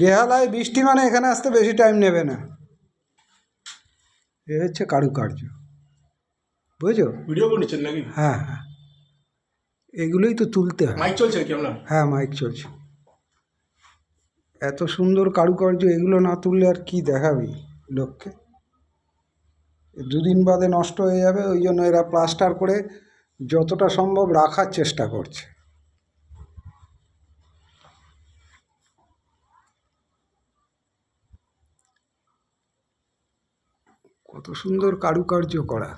বেহালায় বৃষ্টি মানে এখানে আসতে বেশি টাইম নেবে না। এ হচ্ছে কারুকার্য। বুঝছ? ভিডিও করে নিচ্ছেন নাকি? হ্যাঁ হ্যাঁ। এগুলোই তো তুলতে হয়। মাইক চলছে কি আপনার? হ্যাঁ মাইক চলছে। এত সুন্দর কারুকার্য এগুলো না তুললে আর কি দেখাবি লোককে? দুদিন বাদে নষ্ট হয়ে যাবে ওই জন্য এরা প্লাস্টার করে যতটা সম্ভব রাখার চেষ্টা করছে। কত সুন্দর কারুকার্য করা।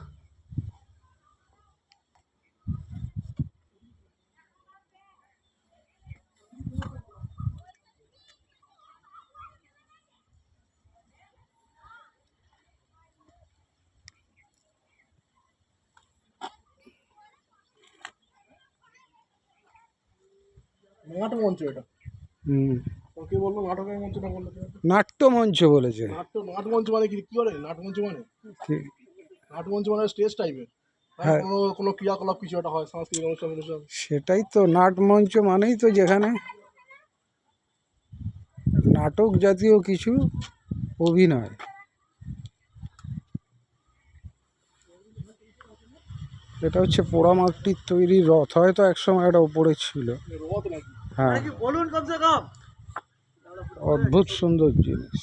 নাটক মঞ্চ এটা। হুম। বলল? নাটকের বলল? নাট্যমঞ্চ বলেছে। নাট্য নাট মঞ্চ মানে কি? কি করে নাট মঞ্চ মানে? কি- নাট মঞ্চ মানে স্টেজ টাইপের হ্যাঁ। কোনো কোনো ক্রিয়াকলাপ কিছু একটা হয় সাংস্কৃতিক অনুষ্ঠান অনুষ্ঠান সেটাই তো নাটমঞ্চ মানেই তো যেখানে নাটক জাতীয় কিছু অভিনয়। এটা হচ্ছে পোড়ামাটির তৈরি রথ হয়তো একসময় এটা ওপরে ছিল। হ্যাঁ। বলুন কমসে কম। অদ্ভুত সুন্দর জিনিস।